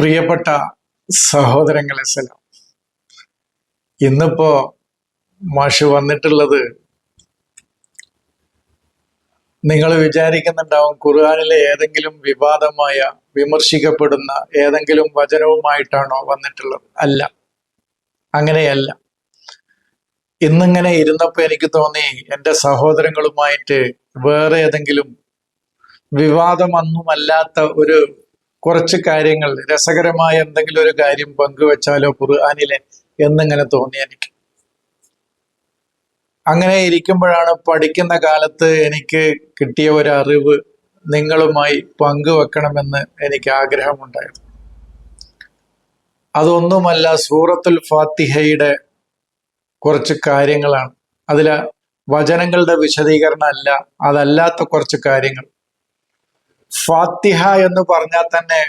പ്രിയപ്പെട്ട സഹോദരങ്ങളെ സലാം. ഇന്നിപ്പോ മാഷ് വന്നിട്ടുള്ളത് നിങ്ങൾ വിചാരിക്കുന്നുണ്ടാവും ഖുർആാനിലെ ഏതെങ്കിലും വിവാദമായ വിമർശിക്കപ്പെടുന്ന ഏതെങ്കിലും വചനവുമായിട്ടാണോ വന്നിട്ടുള്ളത്. അല്ല. അങ്ങനെയല്ല. ഇന്നിങ്ങനെ ഇരുന്നപ്പോ എനിക്ക് തോന്നി എന്റെ സഹോദരങ്ങളുമായിട്ട് വേറെ ഏതെങ്കിലും വിവാദമൊന്നുമല്ലാത്ത ഒരു കുറച്ച് കാര്യങ്ങൾ രസകരമായ എന്തെങ്കിലും ഒരു കാര്യം പങ്കുവെച്ചാലോ ഖുർആാനിലെ എന്നിങ്ങനെ തോന്നി എനിക്ക്. അങ്ങനെ ഇരിക്കുമ്പോഴാണ് പഠിക്കുന്ന കാലത്ത് എനിക്ക് കിട്ടിയ ഒരു അറിവ് നിങ്ങളുമായി പങ്കുവെക്കണമെന്ന് എനിക്ക് ആഗ്രഹമുണ്ടായത്. അതൊന്നുമല്ല സൂറത്തുൽ ഫാത്തിഹയുടെ കുറച്ച് കാര്യങ്ങളാണ്. അതിലെ വചനങ്ങളുടെ വിശദീകരണം അല്ല അതല്ലാത്ത കുറച്ച് കാര്യങ്ങൾ. ഫാത്തിഹ എന്ന് പറഞ്ഞാൽ തന്നെ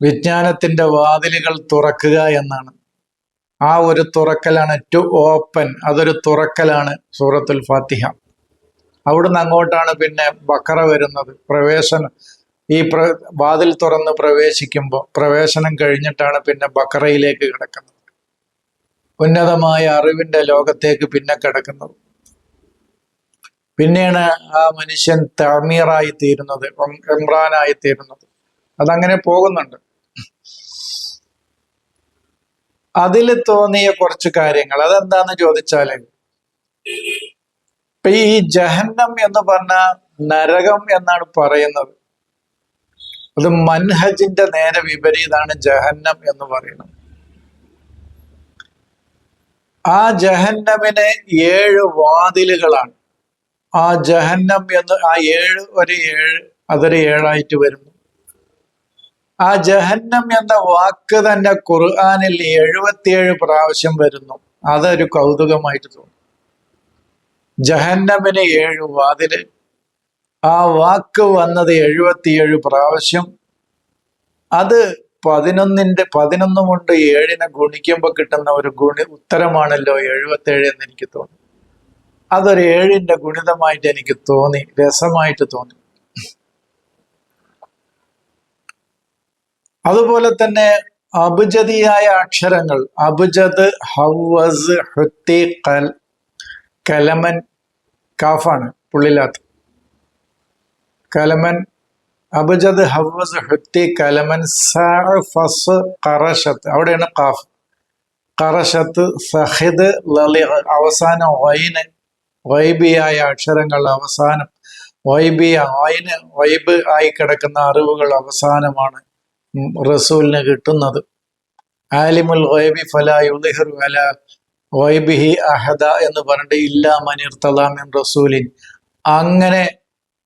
വിജ്ഞാനത്തിന്റെ വാതിലുകൾ തുറക്കുക എന്നാണ്. ആ ഒരു തുറക്കലാണ് ടു ഓപ്പൻ അതൊരു തുറക്കലാണ് സൂറത്തുൽ ഫാത്തിഹ. അവിടുന്ന് അങ്ങോട്ടാണ് പിന്നെ ബക്കറ വരുന്നത്. പ്രവേശനം ഈ പ്ര വാതിൽ തുറന്ന് പ്രവേശിക്കുമ്പോൾ പ്രവേശനം കഴിഞ്ഞിട്ടാണ് പിന്നെ ബക്കറയിലേക്ക് കിടക്കുന്നത്. ഉന്നതമായ അറിവിന്റെ ലോകത്തേക്ക് പിന്നെ കിടക്കുന്നത്. പിന്നെയാണ് ആ മനുഷ്യൻ തമീറായി തീരുന്നത് ഇമ്രാനായി തീരുന്നത്. അതങ്ങനെ പോകുന്നുണ്ട്. അതിൽ തോന്നിയ കുറച്ച് കാര്യങ്ങൾ. അതെന്താന്ന് ചോദിച്ചാൽ ഇപ്പൊ ഈ ജഹന്നം എന്ന് പറഞ്ഞ നരകം എന്നാണ് പറയുന്നത്. അത് മൻഹജിന്റെ നേരെ വിപരീതാണ് ജഹന്നം എന്ന് പറയുന്നത്. ആ ജഹന്നമിന് ഏഴ് വാതിലുകളാണ്. ആ ജഹന്നം എന്ന് ആ ഏഴ് ഒരു ഏഴ് അതൊരു ഏഴായിട്ട് വരുന്നു. ആ ജഹന്നം എന്ന വാക്ക് തന്നെ ഖുർആാനിൽ എഴുപത്തിയേഴ് പ്രാവശ്യം വരുന്നു. അതൊരു കൗതുകമായിട്ട് തോന്നും. ജഹന്നമിന് ഏഴ് വാതിൽ. ആ വാക്ക് വന്നത് എഴുപത്തിയേഴ് പ്രാവശ്യം. അത് പതിനൊന്നിന്റെ പതിനൊന്ന് കൊണ്ട് ഏഴിനെ ഗുണിക്കുമ്പോൾ കിട്ടുന്ന ഒരു ഗുണി ഉത്തരമാണല്ലോ എഴുപത്തേഴ് എന്ന് എനിക്ക് തോന്നി അതൊരു ഏഴിന്റെ ഗുണിതമായിട്ട് എനിക്ക് തോന്നി രസമായിട്ട് തോന്നി. അതുപോലെ തന്നെ അബുജതിയായ അക്ഷരങ്ങൾ അബുജത് ഹവസ് ഹുത്തി കൽ കലമൻ കാഫാണ് പുള്ളിലാത്ത് കലമൻ അബുജത് ഹവസ് ഹുത്തി കലമൻ ഫസ് കറഷത്ത് അവിടെയാണ് കാഫ്. കറഷത്ത് സഹിദ് ലലി അവസാന വൈന് വൈബിയായ അക്ഷരങ്ങൾ അവസാനം വൈബിയ ആയിന് വൈബ് ആയി കിടക്കുന്ന അറിവുകൾ അവസാനമാണ് റസൂലിന് കിട്ടുന്നത്. ആലിമുൽ വൈബി ഫലായുദിഹർ അല വൈബിഹി അഹദ എന്ന് പറഞ്ഞിട്ട് ഇല്ലാ മനിർത്തലാമിൻ റസൂലിൻ. അങ്ങനെ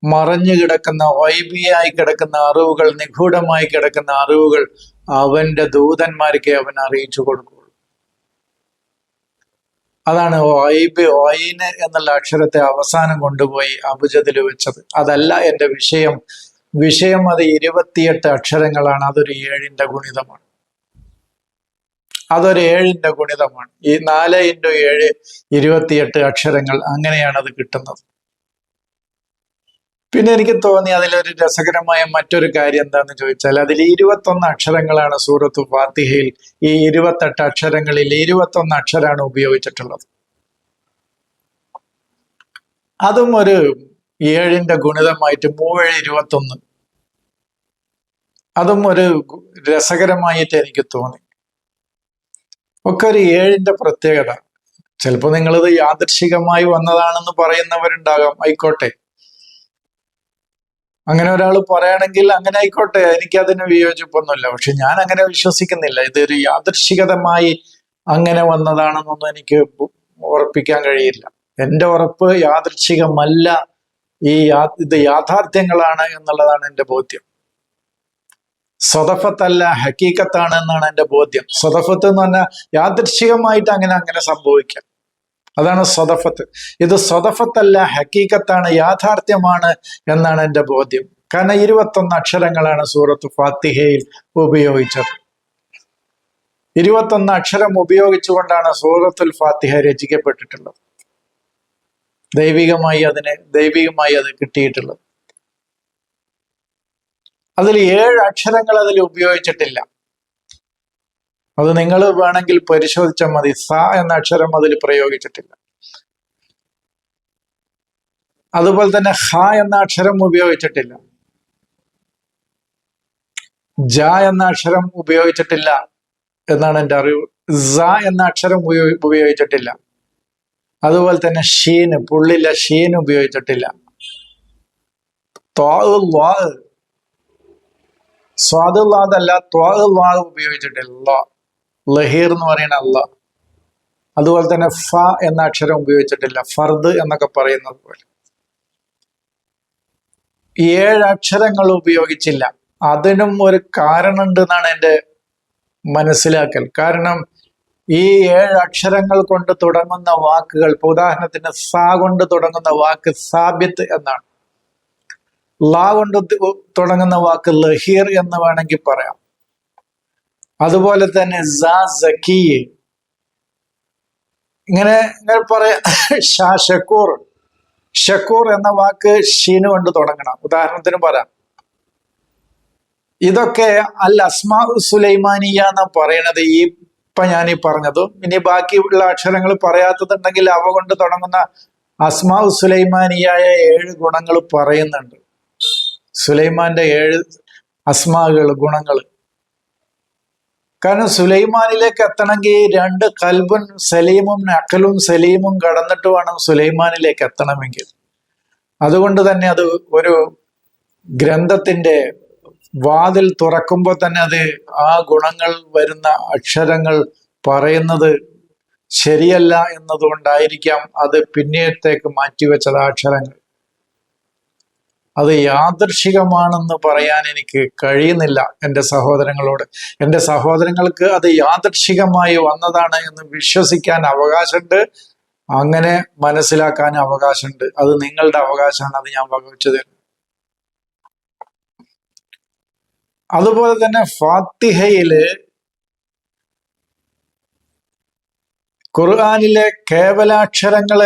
മറഞ്ഞു കിടക്കുന്ന വൈബിയായി കിടക്കുന്ന അറിവുകൾ നിഗൂഢമായി കിടക്കുന്ന അറിവുകൾ അവന്റെ ദൂതന്മാർക്ക് അവൻ അറിയിച്ചു കൊടുക്കുള്ളൂ അതാണ് വൈബ് വൈന് എന്നുള്ള അക്ഷരത്തെ അവസാനം കൊണ്ടുപോയി അബുജതിൽ വെച്ചത്. അതല്ല എന്റെ വിഷയം. വിഷയം അത് ഇരുപത്തിയെട്ട് അക്ഷരങ്ങളാണ്. അതൊരു ഏഴിന്റെ ഗുണിതമാണ്. അതൊരു ഏഴിന്റെ ഗുണിതമാണ്. ഈ നാല് ഇന്റു ഏഴ് ഇരുപത്തിയെട്ട് അക്ഷരങ്ങൾ അങ്ങനെയാണ് അത് കിട്ടുന്നത്. പിന്നെ എനിക്ക് തോന്നി അതിലൊരു രസകരമായ മറ്റൊരു കാര്യം എന്താണെന്ന് ചോദിച്ചാൽ അതിൽ ഇരുപത്തൊന്ന് അക്ഷരങ്ങളാണ് സൂറത്ത് ഫാത്തിഹയിൽ ഈ ഇരുപത്തെട്ട് അക്ഷരങ്ങളിൽ ഇരുപത്തൊന്ന് അക്ഷരമാണ് ഉപയോഗിച്ചിട്ടുള്ളത്. അതും ഒരു ഏഴിന്റെ ഗുണിതമായിട്ട് മൂവേഴ് ഇരുപത്തൊന്ന്. അതും ഒരു രസകരമായിട്ട് എനിക്ക് തോന്നി. ഒക്കെ ഒരു ഏഴിന്റെ പ്രത്യേകത. ചിലപ്പോൾ നിങ്ങളിത് യാദൃശികമായി വന്നതാണെന്ന് പറയുന്നവരുണ്ടാകാം. ആയിക്കോട്ടെ. അങ്ങനെ ഒരാൾ പറയുകയാണെങ്കിൽ അങ്ങനെ ആയിക്കോട്ടെ എനിക്ക് അതിന് വിയോജിപ്പൊന്നുമില്ല. പക്ഷെ ഞാൻ അങ്ങനെ വിശ്വസിക്കുന്നില്ല. ഇതൊരു യാദൃശികതമായി അങ്ങനെ വന്നതാണെന്നൊന്നും എനിക്ക് ഉറപ്പിക്കാൻ കഴിയില്ല. എന്റെ ഉറപ്പ് യാദൃച്ഛികമല്ല ഈ യാ ഇത് യാഥാർത്ഥ്യങ്ങളാണ് എന്നുള്ളതാണ് എന്റെ ബോധ്യം. സ്വതഫത്തല്ല ഹക്കീക്കത്താണ് എന്നാണ് എന്റെ ബോധ്യം. സ്വതഫത്ത് എന്ന് പറഞ്ഞാൽ യാദൃശികമായിട്ട് അങ്ങനെ അങ്ങനെ സംഭവിക്കാം. അതാണ് സ്വതഫത്ത്. ഇത് സ്വതഫത്തല്ല ഹക്കീക്കത്താണ് യാഥാർത്ഥ്യമാണ് എന്നാണ് എന്റെ ബോധ്യം. കാരണം ഇരുപത്തൊന്ന് അക്ഷരങ്ങളാണ് സൂറത്ത് ഫാത്തിഹയിൽ ഉപയോഗിച്ചത്. ഇരുപത്തൊന്ന് അക്ഷരം ഉപയോഗിച്ചുകൊണ്ടാണ് സൂറത്തുൽ ഫാത്തിഹ രചിക്കപ്പെട്ടിട്ടുള്ളത്. ദൈവികമായി അതിന് ദൈവികമായി അത് കിട്ടിയിട്ടുള്ളത്. അതിൽ ഏഴ് അക്ഷരങ്ങൾ അതിൽ ഉപയോഗിച്ചിട്ടില്ല. അത് നിങ്ങൾ വേണമെങ്കിൽ പരിശോധിച്ചാൽ മതി. സ എന്ന അക്ഷരം അതിൽ പ്രയോഗിച്ചിട്ടില്ല. അതുപോലെ തന്നെ ഹ എന്ന അക്ഷരം ഉപയോഗിച്ചിട്ടില്ല. ജ എന്ന അക്ഷരം ഉപയോഗിച്ചിട്ടില്ല എന്നാണ് എന്റെ അറിവ്. സ എന്ന അക്ഷരം ഉപയോഗിച്ചിട്ടില്ല. അതുപോലെ തന്നെ ഷീൻ പുള്ളില്ല ഷീൻ ഉപയോഗിച്ചിട്ടില്ല. സ്വാദുള്ളാതല്ല ളാ ഉപയോഗിച്ചിട്ടില്ല. ലഹീർ എന്ന് പറയുന്ന അല്ല അതുപോലെ തന്നെ ഫ എന്ന അക്ഷരം ഉപയോഗിച്ചിട്ടില്ല. ഫർദ് എന്നൊക്കെ പറയുന്നത് പോലെ. ഏഴ് അക്ഷരങ്ങൾ ഉപയോഗിച്ചില്ല. അതിനും ഒരു കാരണമുണ്ട് എന്നാണ് എന്റെ മനസ്സിലാക്കൽ. കാരണം ഈ ഏഴ് അക്ഷരങ്ങൾ കൊണ്ട് തുടങ്ങുന്ന വാക്കുകൾ ഇപ്പൊ ഉദാഹരണത്തിന് സ കൊണ്ട് തുടങ്ങുന്ന വാക്ക് സാബിത്ത് എന്നാണ്. ലാ കൊണ്ട് തുടങ്ങുന്ന വാക്ക് ലഹീർ എന്ന് വേണമെങ്കിൽ പറയാം. അതുപോലെ തന്നെ ഇങ്ങനെ ഇങ്ങനെ പറയാ ഷക്കൂർ. ഷക്കൂർ എന്ന വാക്ക് ഷീന് കൊണ്ട് തുടങ്ങണം. ഉദാഹരണത്തിന് പറയാം. ഇതൊക്കെ അൽ അസ്മാ സുലൈമാനിയ എന്ന് പറയണത്. ഈ ഇപ്പൊ ഞാൻ ഈ പറഞ്ഞതും. ഇനി ബാക്കിയുള്ള അക്ഷരങ്ങൾ പറയാത്തതുണ്ടെങ്കിൽ അവ കൊണ്ട് തുടങ്ങുന്ന അസ്മാ സുലൈമാനിയായ ഏഴ് ഗുണങ്ങൾ പറയുന്നുണ്ട്. സുലൈമാന്റെ ഏഴ് അസ്മാകൾ ഗുണങ്ങൾ. കാരണം സുലൈമാനിലേക്ക് എത്തണമെങ്കിൽ രണ്ട് കൽബും സലീമും നക്കലും സലീമും കടന്നിട്ട് വേണം സുലൈമാനിലേക്ക് എത്തണമെങ്കിൽ. അതുകൊണ്ട് തന്നെ അത് ഒരു ഗ്രന്ഥത്തിന്റെ വാതിൽ തുറക്കുമ്പോൾ തന്നെ അത് ആ ഗുണങ്ങൾ വരുന്ന അക്ഷരങ്ങൾ പറയുന്നത് ശരിയല്ല എന്നതുകൊണ്ടായിരിക്കാം അത് പിന്നീടത്തേക്ക് മാറ്റിവെച്ചത് അക്ഷരങ്ങൾ. അത് യാദൃശികമാണെന്ന് പറയാൻ എനിക്ക് കഴിയുന്നില്ല എന്റെ സഹോദരങ്ങളോട്. എന്റെ സഹോദരങ്ങൾക്ക് അത് യാദൃശികമായി വന്നതാണ് എന്ന് വിശ്വസിക്കാൻ അവകാശമുണ്ട്. അങ്ങനെ മനസ്സിലാക്കാൻ അവകാശമുണ്ട്. അത് നിങ്ങളുടെ അവകാശമാണ്. അത് ഞാൻ വകവെച്ചു തരുന്നത് അതുപോലെ തന്നെ ഫാത്തിഹയിൽ ഖുർആാനിലെ കേവലാക്ഷരങ്ങൾ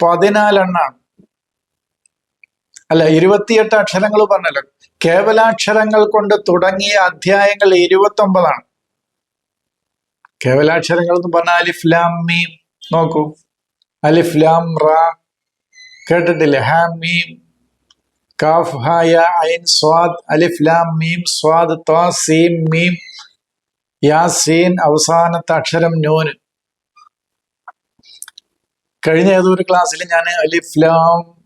പതിനാലെണ്ണാണ്. അല്ല ഇരുപത്തിയെട്ട് അക്ഷരങ്ങൾ പറഞ്ഞല്ലോ. കേവലാക്ഷരങ്ങൾ കൊണ്ട് തുടങ്ങിയ അധ്യായങ്ങൾ ഇരുപത്തി ഒമ്പതാണ് കേവലാക്ഷരങ്ങൾ എന്ന് പറഞ്ഞാൽ അലിഫ് ലാം മീം. നോക്കൂ. അലിഫ് ലാം റാ. കേട്ടിട്ടില്ലേ? ഹാം മീം. കാഫ് ഹായ ഐൻ സ്വാദ്. അലിഫ് ലാം മീം. സ്വാദ് ത്വാ സീം മീം. യാസീൻ അവസാനത്തെ അക്ഷരം നൂന്. കഴിഞ്ഞ ഏതൊരു ക്ലാസ്സിൽ ഞാൻ അലിഫ് ലാം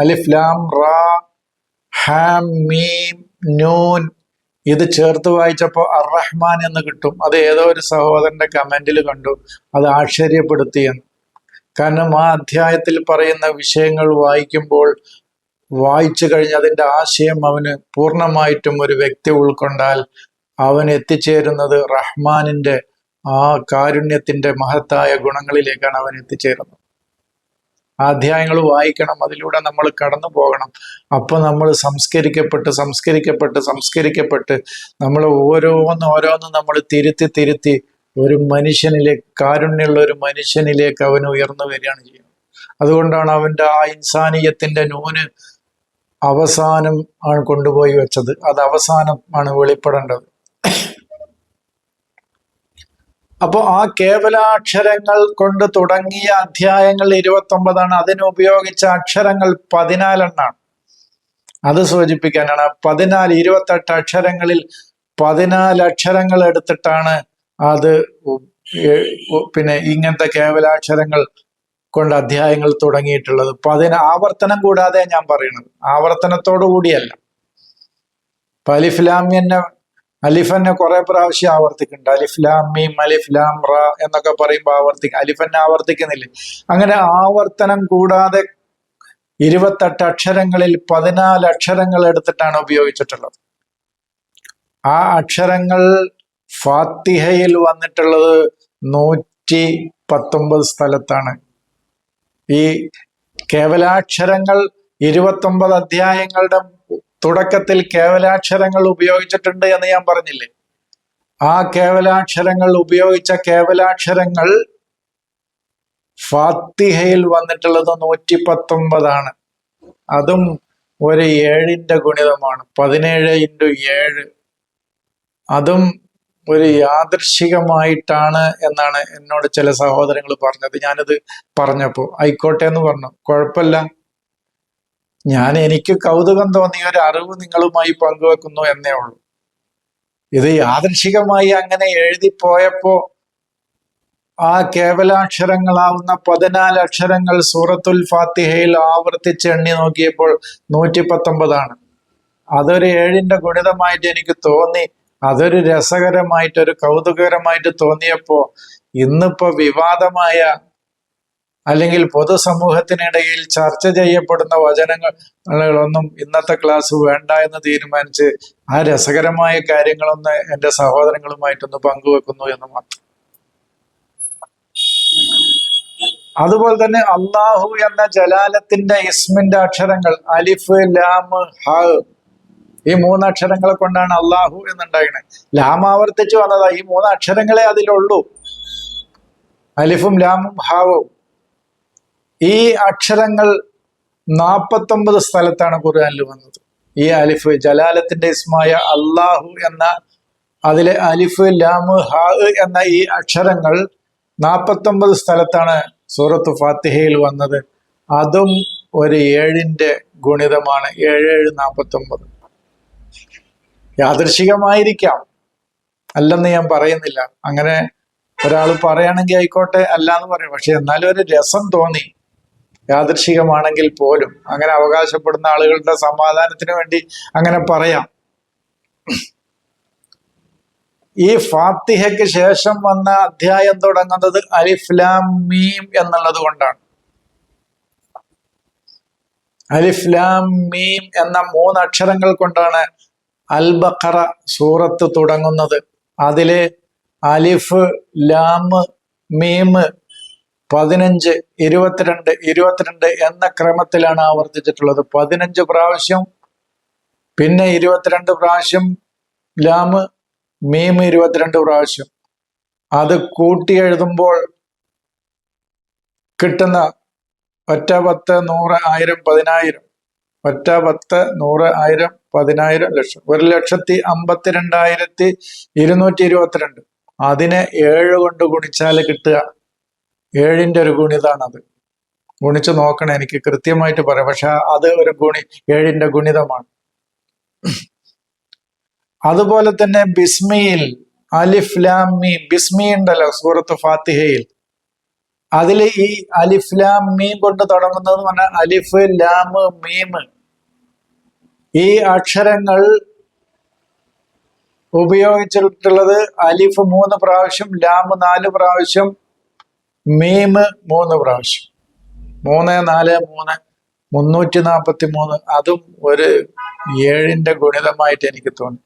അലിഫ് ലാം റാ ഹാം മീം നൂൻ ഇത് ചേർത്ത് വായിച്ചപ്പോൾ അർ റഹ്മാൻ എന്ന് കിട്ടും. അത് ഏതോ ഒരു സഹോദരന്റെ കമന്റിൽ കണ്ടു. അത് ആശ്ചര്യപ്പെടുത്തിയെന്ന് കാരണം ആ അധ്യായത്തിൽ പറയുന്ന വിഷയങ്ങൾ വായിക്കുമ്പോൾ വായിച്ചു കഴിഞ്ഞ് അതിന്റെ ആശയം അവന് പൂർണമായിട്ടും ഒരു വ്യക്തി ഉൾക്കൊണ്ടാൽ അവൻ എത്തിച്ചേരുന്നത് റഹ്മാനിന്റെ ആ കാരുണ്യത്തിന്റെ മഹത്തായ ഗുണങ്ങളിലേക്കാണ് അവൻ എത്തിച്ചേരുന്നത്. അധ്യായങ്ങൾ വായിക്കണം അതിലൂടെ നമ്മൾ കടന്നു പോകണം. അപ്പോൾ നമ്മൾ സംസ്കരിക്കപ്പെട്ട് സംസ്കരിക്കപ്പെട്ട് സംസ്കരിക്കപ്പെട്ട് നമ്മൾ ഓരോന്ന് ഓരോന്നും നമ്മൾ തിരുത്തി തിരുത്തി ഒരു മനുഷ്യനിലേക്ക് കാരുണ്യമുള്ള ഒരു മനുഷ്യനിലേക്ക് അവൻ ഉയർന്നു വരികയാണ് ചെയ്യുന്നത്. അതുകൊണ്ടാണ് അവന്റെ ആ ഇൻസാനീയത്തിന്റെ നൂന് അവസാനം ആണ് കൊണ്ടുപോയി വെച്ചത്. അത് അവസാനമാണ് വെളിപ്പെടേണ്ടത്. അപ്പോൾ ആ കേവലാക്ഷരങ്ങൾ കൊണ്ട് തുടങ്ങിയ അധ്യായങ്ങൾ ഇരുപത്തി ഒമ്പതാണ് അതിന് ഉപയോഗിച്ച അക്ഷരങ്ങൾ പതിനാലെണ്ണാണ്. അത് സൂചിപ്പിക്കാനാണ്. പതിനാല് ഇരുപത്തെട്ട് അക്ഷരങ്ങളിൽ പതിനാല് അക്ഷരങ്ങൾ എടുത്തിട്ടാണ് അത് പിന്നെ ഇങ്ങനത്തെ കേവലാക്ഷരങ്ങൾ കൊണ്ട് അധ്യായങ്ങൾ തുടങ്ങിയിട്ടുള്ളത്. പതിന ആവർത്തനം കൂടാതെ ഞാൻ പറയുന്നത് ആവർത്തനത്തോടു കൂടിയല്ല. തന്നെ അലിഫന്നെ കുറെ പ്രാവശ്യം ആവർത്തിക്കുന്നുണ്ട്. അലിഫ്ലാം മീം അലിഫ്ലാം റ എന്നൊക്കെ പറയുമ്പോൾ ആവർത്തിക്കും അലിഫന്നെ ആവർത്തിക്കുന്നില്ലേ? അങ്ങനെ ആവർത്തനം കൂടാതെ ഇരുപത്തെട്ട് അക്ഷരങ്ങളിൽ പതിനാല് അക്ഷരങ്ങൾ എടുത്തിട്ടാണ് ഉപയോഗിച്ചിട്ടുള്ളത്. ആ അക്ഷരങ്ങൾ ഫാത്തിഹയിൽ വന്നിട്ടുള്ളത് നൂറ്റി പത്തൊമ്പത് സ്ഥലത്താണ്. ഈ കേവലാക്ഷരങ്ങൾ ഇരുപത്തൊമ്പത് അധ്യായങ്ങളുടെ തുടക്കത്തിൽ കേവലാക്ഷരങ്ങൾ ഉപയോഗിച്ചിട്ടുണ്ട് എന്ന് ഞാൻ പറഞ്ഞില്ലേ? ആ കേവലാക്ഷരങ്ങൾ ഉപയോഗിച്ച കേവലാക്ഷരങ്ങൾ ഫാത്തിഹയിൽ വന്നിട്ടുള്ളത് നൂറ്റി പത്തൊമ്പതാണ് അതും ഒരു ഏഴിന്റെ ഗുണിതമാണ്. പതിനേഴ് ഇന്റു ഏഴ്. അതും ഒരു യാദൃശികമായിട്ടാണ് എന്നാണ് എന്നോട് ചില സഹോദരങ്ങൾ പറഞ്ഞത്. ഞാനിത് പറഞ്ഞപ്പോ ആയിക്കോട്ടെ എന്ന് പറഞ്ഞു. കുഴപ്പമില്ല. ഞാൻ എനിക്ക് കൗതുകം തോന്നിയ ഒരു അറിവ് നിങ്ങളുമായി പങ്കുവെക്കുന്നു എന്നേ ഉള്ളൂ. ഇത് യാദൃശികമായി അങ്ങനെ എഴുതി പോയപ്പോ ആ കേവലാക്ഷരങ്ങളാവുന്ന പതിനാല് അക്ഷരങ്ങൾ സൂറത്തുൽ ഫാത്തിഹയിൽ ആവർത്തിച്ച് എണ്ണി നോക്കിയപ്പോൾ നൂറ്റി പത്തൊമ്പതാണ് അതൊരു ഏഴിന്റെ ഗുണിതമായിട്ട് എനിക്ക് തോന്നി. അതൊരു രസകരമായിട്ട് ഒരു കൗതുകകരമായിട്ട് തോന്നിയപ്പോ ഇന്നിപ്പോ വിവാദമായ അല്ലെങ്കിൽ പൊതുസമൂഹത്തിനിടയിൽ ചർച്ച ചെയ്യപ്പെടുന്ന വചനങ്ങളൊന്നും ഇന്നത്തെ ക്ലാസ് വേണ്ട എന്ന് തീരുമാനിച്ച് ആ രസകരമായ കാര്യങ്ങളൊന്ന് എന്റെ സഹോദരങ്ങളുമായിട്ടൊന്ന് പങ്കുവെക്കുന്നു എന്ന് മാത്രം. അതുപോലെ തന്നെ അള്ളാഹു എന്ന ജലാലത്തിന്റെ ഇസ്മിന്റെ അക്ഷരങ്ങൾ അലിഫ് ലാം ഹ ഈ മൂന്ന് അക്ഷരങ്ങളെ കൊണ്ടാണ് അള്ളാഹു എന്നുണ്ടായിരുന്നത് ലാം ആവർത്തിച്ചു വന്നതാ. ഈ മൂന്ന് അക്ഷരങ്ങളെ അതിലുള്ളൂ. അലിഫും ലാമും ഹാവും. ഈ അക്ഷരങ്ങൾ നാപ്പത്തൊമ്പത് സ്ഥലത്താണ് ഖുർആാനിൽ വന്നത്. ഈ അലിഫ് ജലാലത്തിന്റെ ഇസ്മായ അള്ളാഹു എന്ന അതിലെ അലിഫ് ലാമ് ഹാ എന്ന ഈ അക്ഷരങ്ങൾ നാപ്പത്തൊമ്പത് സ്ഥലത്താണ് സൂറത്ത് ഫാത്തിഹയിൽ വന്നത്. അതും ഒരു ഏഴിന്റെ ഗുണിതമാണ്. ഏഴ് ഏഴ് നാപ്പത്തൊമ്പത്. യാദൃശികമായിരിക്കാം. അല്ലെന്ന് ഞാൻ പറയുന്നില്ല. അങ്ങനെ ഒരാൾ പറയുകയാണെങ്കിൽ ആയിക്കോട്ടെ അല്ല എന്ന് പറയും. പക്ഷെ എന്നാലും ഒരു രസം തോന്നി. യാദൃശികമാണെങ്കിൽ പോലും അങ്ങനെ അവകാശപ്പെടുന്ന ആളുകളുടെ സമാധാനത്തിന് വേണ്ടി അങ്ങനെ പറയാം. ഈ ഫാത്തിഹയ്ക്ക് ശേഷം വന്ന അധ്യായം തുടങ്ങുന്നത് അലിഫ്ലാം മീം എന്നുള്ളത് കൊണ്ടാണ്. അലിഫ്ലാം മീം എന്ന മൂന്ന് അക്ഷരങ്ങൾ കൊണ്ടാണ് അൽ ബഖറ സൂറത്ത് തുടങ്ങുന്നത്. അതിലെ അലിഫ് ലാം മീം പതിനഞ്ച് ഇരുപത്തിരണ്ട് ഇരുപത്തിരണ്ട് എന്ന ക്രമത്തിലാണ് ആവർത്തിച്ചിട്ടുള്ളത്. പതിനഞ്ച് പ്രാവശ്യം പിന്നെ ഇരുപത്തിരണ്ട് പ്രാവശ്യം ലാമ് മീം ഇരുപത്തിരണ്ട് പ്രാവശ്യം. അത് കൂട്ടി എഴുതുമ്പോൾ കിട്ടുന്ന ഒറ്റ പത്ത് നൂറ് ആയിരം പതിനായിരം. ഒറ്റ പത്ത് നൂറ് ആയിരം പതിനായിരം ലക്ഷം. ഒരു ലക്ഷത്തി അമ്പത്തിരണ്ടായിരത്തി ഇരുന്നൂറ്റി ഇരുപത്തിരണ്ട്. അതിനെ ഏഴ് കൊണ്ട് ഗുണിച്ചാൽ കിട്ടുക. ഏഴിന്റെ ഒരു ഗുണിതാണത്. ഗുണിച്ച് നോക്കണം എനിക്ക് കൃത്യമായിട്ട് പറയാം. പക്ഷെ അത് ഒരു ഗുണി ഏഴിന്റെ ഗുണിതമാണ്. അതുപോലെ തന്നെ ബിസ്മിയിൽ അലിഫ് ലാം മീം. ബിസ്മി ഉണ്ടല്ലോ സൂറത്ത് ഫാത്തിഹയിൽ. അതിൽ ഈ അലിഫ് ലാം മീം കൊണ്ട് തുടങ്ങുന്നത് പറഞ്ഞാൽ അലിഫ് ലാം മീം. ഈ അക്ഷരങ്ങൾ ഉപയോഗിച്ചിട്ടുള്ളത് അലിഫ് മൂന്ന് പ്രാവശ്യം ലാം നാല് പ്രാവശ്യം മീം മൂന്ന് പ്രാവശ്യം. മൂന്ന് നാല് മൂന്ന് മുന്നൂറ്റി നാൽപ്പത്തി മൂന്ന് അതും ഒരു ഏഴിന്റെ ഗുണിതമായിട്ട് എനിക്ക് തോന്നി.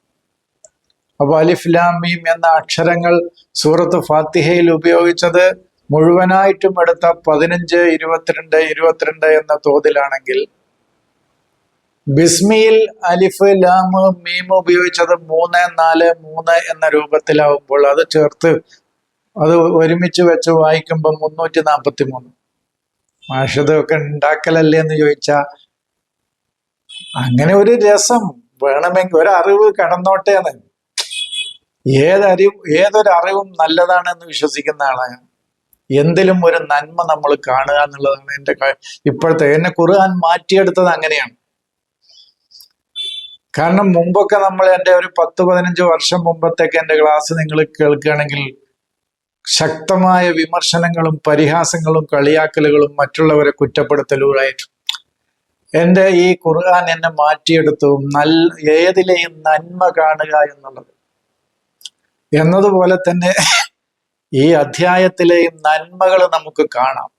അപ്പൊ അലിഫ്ലാമീം എന്ന അക്ഷരങ്ങൾ സൂറത്ത് ഫാത്തിഹയിൽ ഉപയോഗിച്ചത് മുഴുവനായിട്ടും എടുത്ത പതിനഞ്ച് ഇരുപത്തിരണ്ട് ഇരുപത്തിരണ്ട് എന്ന തോതിലാണെങ്കിൽ ബിസ്മിയിൽ അലിഫ് ലാം മീം ഉപയോഗിച്ചത് മൂന്ന് നാല് മൂന്ന് എന്ന രൂപത്തിലാവുമ്പോൾ അത് ചേർത്ത് അത് ഒരുമിച്ച് വെച്ച് വായിക്കുമ്പോൾ മുന്നൂറ്റി നാൽപ്പത്തി മൂന്ന് മാഷതൊക്കെ ഉണ്ടാക്കലല്ലേ എന്ന് ചോദിച്ചാ അങ്ങനെ ഒരു രസം വേണമെങ്കിൽ ഒരറിവ് കടന്നോട്ടെ എന്ന്. ഏതറിവ് ഏതൊരു അറിവും നല്ലതാണെന്ന് വിശ്വസിക്കുന്ന ആളാണ് എന്തിലും ഒരു നന്മ നമ്മൾ കാണുക എന്നുള്ളതാണ് എന്റെ ഇപ്പോഴത്തെ എന്നെ ഖുർആൻ മാറ്റിയെടുത്തത് അങ്ങനെയാണ്. കാരണം മുമ്പൊക്കെ നമ്മൾ എന്റെ ഒരു പത്ത് പതിനഞ്ച് വർഷം മുമ്പത്തേക്ക് എന്റെ ക്ലാസ് നിങ്ങൾ കേൾക്കുകയാണെങ്കിൽ ശക്തമായ വിമർശനങ്ങളും പരിഹാസങ്ങളും കളിയാക്കലുകളും മറ്റുള്ളവരെ കുറ്റപ്പെടുത്തലുകളായിട്ടും. എന്റെ ഈ ഖുർആൻ എന്നെ മാറ്റിയെടുത്തു. നല്ല ഏതിലെയും നന്മ കാണുക എന്നുള്ളത്. എന്നതുപോലെ തന്നെ ഈ അധ്യായത്തിലെയും നന്മകൾ നമുക്ക് കാണാം.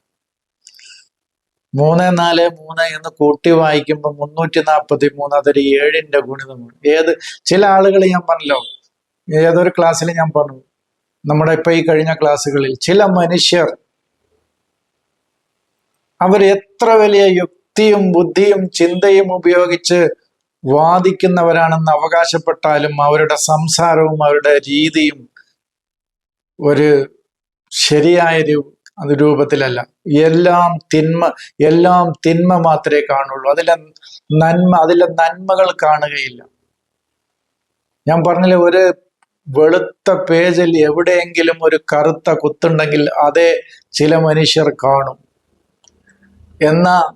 മൂന്ന് നാല് മൂന്ന് എന്ന് കൂട്ടി വായിക്കുമ്പോൾ മുന്നൂറ്റി നാൽപ്പത്തി മൂന്ന് അതൊരു ഏഴിന്റെ ഗുണിതമാണ്. ഏത് ചില ആളുകൾ ഞാൻ പറഞ്ഞല്ലോ ഏതൊരു ക്ലാസ്സിൽ ഞാൻ പറഞ്ഞു നമ്മുടെ ഇപ്പൊ ഈ കഴിഞ്ഞ ക്ലാസ്സുകളിൽ ചില മനുഷ്യർ അവർ എത്ര വലിയ യുക്തിയും ബുദ്ധിയും ചിന്തയും ഉപയോഗിച്ച് വാദിക്കുന്നവരാണെന്ന് അവകാശപ്പെട്ടാലും അവരുടെ സംസാരവും അവരുടെ രീതിയും ഒരു ശരിയായ രൂപത്തിലല്ല. എല്ലാം തിന്മ എല്ലാം തിന്മ മാത്രമേ കാണുള്ളൂ. അതിലെ നന്മ അതിലെ നന്മകൾ കാണുകയില്ല. ഞാൻ പറഞ്ഞില്ല ഒരു വെളുത്ത പേജിൽ എവിടെയെങ്കിലും ഒരു കറുത്ത കുത്തുണ്ടെങ്കിൽ അതേ ചില മനുഷ്യർ കാണും. എന്ന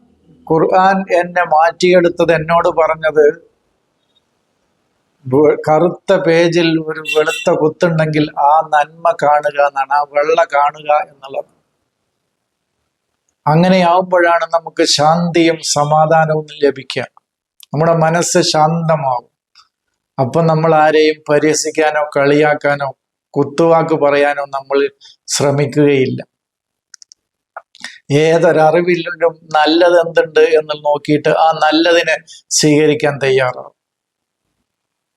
ഖുർആൻ എന്നെ മാറ്റിയെടുത്തത് എന്നോട് പറഞ്ഞത്? കറുത്ത പേജിൽ ഒരു വെളുത്ത കുത്തുണ്ടെങ്കിൽ ആ നന്മ കാണുക എന്നാണ് ആ വെള്ള കാണുക എന്നുള്ളത്. അങ്ങനെയാവുമ്പോഴാണ് നമുക്ക് ശാന്തിയും സമാധാനവും ലഭിക്കുക. നമ്മുടെ മനസ്സ് ശാന്തമാവും. അപ്പൊ നമ്മൾ ആരെയും പരിഹസിക്കാനോ കളിയാക്കാനോ കുത്തുവാക്ക് പറയാനോ നമ്മൾ ശ്രമിക്കുകയില്ല. ഏതൊരറിവിലും നല്ലത് എന്തുണ്ട് എന്ന് നോക്കിയിട്ട് ആ നല്ലതിനെ സ്വീകരിക്കാൻ തയ്യാറാവും.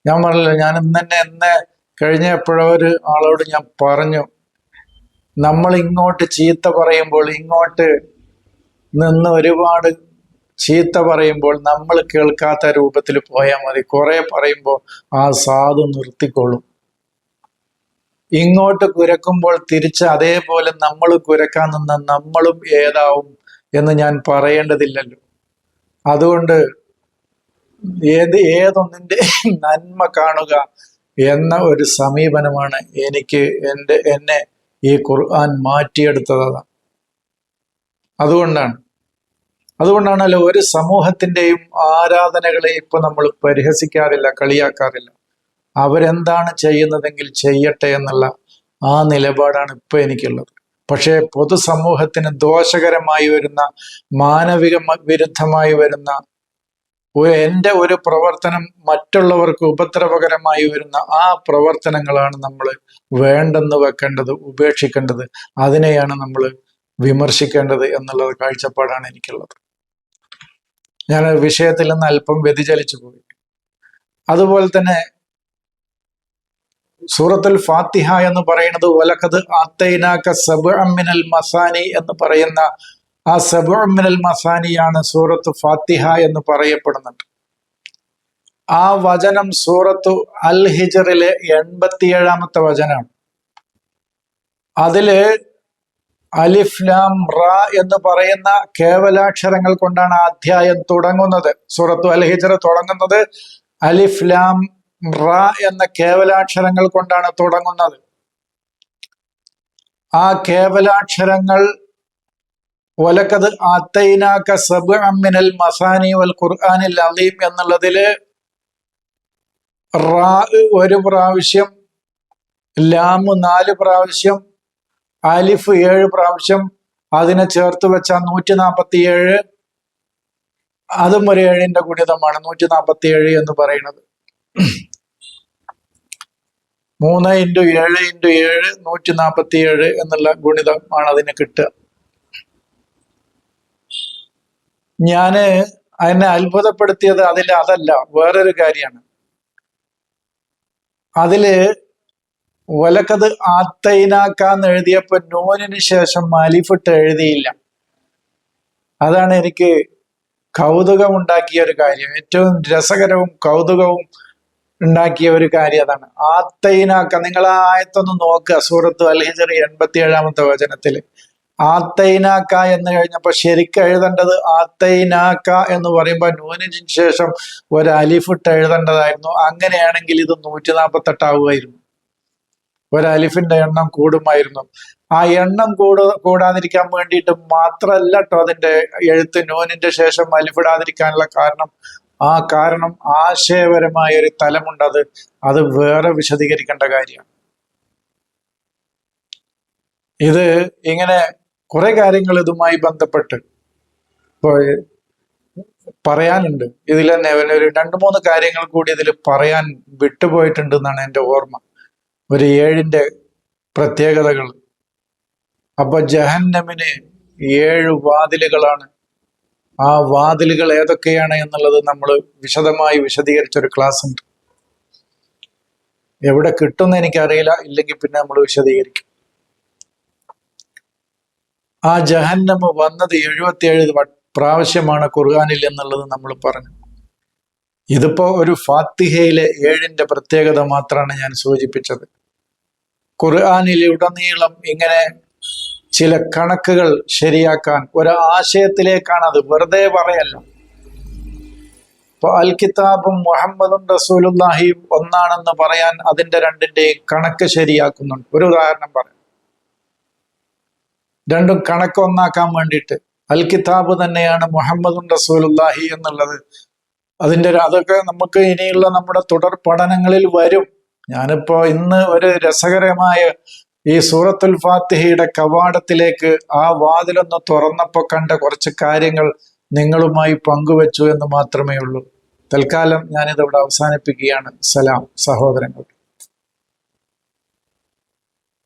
ഞാൻ പറഞ്ഞില്ല ഞാൻ ഇന്ന് തന്നെ എന്നെ കഴിഞ്ഞ എപ്പോഴോ ഒരു ആളോട് ഞാൻ പറഞ്ഞു നമ്മൾ ഇങ്ങോട്ട് ചീത്ത പറയുമ്പോൾ ഇങ്ങോട്ട് നിന്ന് ഒരുപാട് ചീത്ത പറയുമ്പോൾ നമ്മൾ കേൾക്കാത്ത രൂപത്തിൽ പോയാൽ മതി. കുറെ പറയുമ്പോൾ ആ സാധു നിർത്തിക്കൊള്ളും ഇങ്ങോട്ട് കുരക്കുമ്പോൾ തിരിച്ച് അതേപോലെ നമ്മൾ കുരക്കാൻ നിന്ന് നമ്മളും ഏതാവും എന്ന് ഞാൻ പറയേണ്ടതില്ലല്ലോ. അതുകൊണ്ട് ഏത് ഏതൊന്നിന്റെ നന്മ കാണുക എന്ന ഒരു സമീപനമാണ് എനിക്ക് എന്റെ എന്നെ ഈ ഖുർആൻ മാറ്റിയെടുത്തത്. അതുകൊണ്ടാണ് അതുകൊണ്ടാണല്ലോ ഒരു സമൂഹത്തിന്റെയും ആരാധനകളെ ഇപ്പൊ നമ്മൾ പരിഹസിക്കാറില്ല കളിയാക്കാറില്ല. അവരെന്താണ് ചെയ്യുന്നതെങ്കിൽ ചെയ്യട്ടെ എന്നുള്ള ആ നിലപാടാണ് ഇപ്പൊ എനിക്കുള്ളത്. പക്ഷേ പൊതുസമൂഹത്തിന് ദോഷകരമായി വരുന്ന മാനവിക വിരുദ്ധമായി വരുന്ന എന്റെ ഒരു പ്രവർത്തനം മറ്റുള്ളവർക്ക് ഉപദ്രവകരമായി വരുന്ന ആ പ്രവർത്തനങ്ങളാണ് നമ്മൾ വേണ്ടെന്ന് വെക്കേണ്ടത് ഉപേക്ഷിക്കേണ്ടത്. അതിനെയാണ് നമ്മൾ വിമർശിക്കേണ്ടത് എന്നുള്ള കാഴ്ചപ്പാടാണ് എനിക്കുള്ളത്. ഞാൻ വിഷയത്തിൽ നിന്ന് അല്പം വ്യതിചലിച്ചു പോയി. അതുപോലെ തന്നെ സൂറത്തുൽ ഫാത്തിഹ എന്ന് പറയുന്നത് ഒലക്കത് ആത്തൈനാക്ക സബ് അമ്മിനൽ മസാനി എന്ന് പറയുന്ന ആ സബ് അമ്മിനൽ മസാനിയാണ് സൂറത്ത് ഫാത്തിഹ എന്ന് പറയപ്പെടുന്നുണ്ട് ആ വചനം സൂറത്തു അൽ ഹിജറിലെ എൺപത്തിയേഴാമത്തെ വചനമാണ്. അതിൽ അലിഫ് ലാം റ എന്ന് പറയുന്ന കേവലാക്ഷരങ്ങൾ കൊണ്ടാണ് അധ്യായം തുടങ്ങുന്നത്. സൂറത്തു അൽ ഹിജർ തുടങ്ങുന്നത് അലിഫ് ലാം റ എന്ന കേവലാക്ഷരങ്ങൾ കൊണ്ടാണ് തുടങ്ങുന്നത്. ആ കേവലാക്ഷരങ്ങൾ ഒലക്കത് ആത്തൈനാക്ക സബ് അമ്മിനൽ മസാനി വൽ ഖുർആാനിൽ അലീം എന്നുള്ളതിൽ റാ ഒരു പ്രാവശ്യം ലാമ് നാല് പ്രാവശ്യം അലിഫ് ഏഴ് പ്രാവശ്യം അതിനെ ചേർത്ത് വെച്ച നൂറ്റി നാൽപ്പത്തി ഏഴ് അതും ഒരു ഏഴിന്റെ ഗുണിതമാണ് നൂറ്റി നാൽപ്പത്തി ഏഴ് എന്ന് പറയുന്നത്. മൂന്ന് ഇന്റു ഏഴ് ഇന്റു ഏഴ് നൂറ്റി നാൽപ്പത്തി ഏഴ് എന്നുള്ള ഗുണിതമാണ് അതിന് കിട്ടുക. ഞാൻ അതിനെ അത്ഭുതപ്പെടുത്തിയത് അതിൽ അതല്ല വേറൊരു കാര്യമാണ്. അതിൽ ഒലക്കത് ആത്തൈനാക്കാന്ന് എഴുതിയപ്പോ നൂനിന് ശേഷം അലിഫിട്ട് എഴുതിയില്ല. അതാണ് എനിക്ക് കൗതുകം ഉണ്ടാക്കിയ ഒരു കാര്യം. ഏറ്റവും രസകരവും കൗതുകവും ഉണ്ടാക്കിയ ഒരു കാര്യം അതാണ്. ആത്തൈനാക്ക നിങ്ങൾ ആ ആയത്തൊന്ന് നോക്കുക സൂറത്ത് അൽഹിജർ എൺപത്തി ഏഴാമത്തെ വചനത്തിൽ. ആത്തൈനാക്ക എന്ന് കഴിഞ്ഞപ്പോ ശരിക്കും എഴുതേണ്ടത് ആത്തൈനാക്ക എന്ന് പറയുമ്പോൾ നൂനിന് ശേഷം ഒരു അലിഫിട്ട് എഴുതേണ്ടതായിരുന്നു. അങ്ങനെയാണെങ്കിൽ ഇത് നൂറ്റി നാൽപ്പത്തെട്ട് ആവുമായിരുന്നു ഒരു അലിഫിന്റെ എണ്ണം കൂടുമായിരുന്നു. ആ എണ്ണം കൂടു കൂടാതിരിക്കാൻ വേണ്ടിയിട്ട് മാത്രമല്ല കേട്ടോ അതിന്റെ എഴുത്ത് നൂനിന്റെ ശേഷം അലിഫിടാതിരിക്കാനുള്ള കാരണം. ആ കാരണം ആശയപരമായ ഒരു തലമുണ്ട് അത് അത് വേറെ വിശദീകരിക്കേണ്ട കാര്യമാണ് ഇത് ഇങ്ങനെ കുറെ കാര്യങ്ങൾ ഇതുമായി ബന്ധപ്പെട്ട് പറയാനുണ്ട്. ഇതിൽ തന്നെ ഒരു രണ്ട് മൂന്ന് കാര്യങ്ങൾ കൂടി ഇതിൽ പറയാൻ വിട്ടുപോയിട്ടുണ്ട് എന്നാണ് എന്റെ ഓർമ്മ. ഒരു ഏഴിന്റെ പ്രത്യേകതകൾ. അപ്പൊ ജഹന്നമിന് ഏഴ് വാതിലുകളാണ്. ആ വാതിലുകൾ ഏതൊക്കെയാണ് എന്നുള്ളത് നമ്മൾ വിശദമായി വിശദീകരിച്ചൊരു ക്ലാസ് ഉണ്ട് എവിടെ കിട്ടുമെന്ന് എനിക്കറിയില്ല ഇല്ലെങ്കിൽ പിന്നെ നമ്മൾ വിശദീകരിക്കും. ആ ജഹന്നമ് വന്നത് എഴുപത്തിയേഴ് പ്രാവശ്യമാണ് ഖുർആാനിൽ എന്നുള്ളത് നമ്മൾ പറഞ്ഞു. ഇതിപ്പോ ഒരു ഫാത്തിഹയിലെ ഏഴിന്റെ പ്രത്യേകത മാത്രമാണ് ഞാൻ സൂചിപ്പിച്ചത്. ഖുർആാനിൽ ഉടനീളം ഇങ്ങനെ ചില കണക്കുകൾ ശരിയാക്കാൻ ഒരാശയത്തിലേക്കാണ് അത് വെറുതെ പറയല്ല. ഇപ്പൊ അൽ കിതാബും മുഹമ്മദും റസൂലുല്ലാഹിയും ഒന്നാണെന്ന് പറയാൻ അതിന്റെ രണ്ടിന്റെയും കണക്ക് ശരിയാക്കുന്നുണ്ട്. ഒരു ഉദാഹരണം പറയാം. രണ്ടും കണക്ക് ഒന്നാക്കാൻ വേണ്ടിയിട്ട് അൽ കിതാബ് തന്നെയാണ് മുഹമ്മദും റസൂലുല്ലാഹി എന്നുള്ളത്. അതിന്റെ അതൊക്കെ നമുക്ക് ഇനിയുള്ള നമ്മുടെ തുടർ പഠനങ്ങളിൽ വരും. ഞാനിപ്പോ ഇന്ന് ഒരു രസകരമായ ഈ സൂറത്തുൽ ഫാത്തിഹയുടെ കവാടത്തിലേക്ക് ആ വാതിലൊന്ന് തുറന്നപ്പോ കണ്ട കുറച്ച് കാര്യങ്ങൾ നിങ്ങളുമായി പങ്കുവച്ചു എന്ന് മാത്രമേ ഉള്ളൂ. തൽക്കാലം ഞാനിതവിടെ അവസാനിപ്പിക്കുകയാണ്. സലാം സഹോദരങ്ങൾ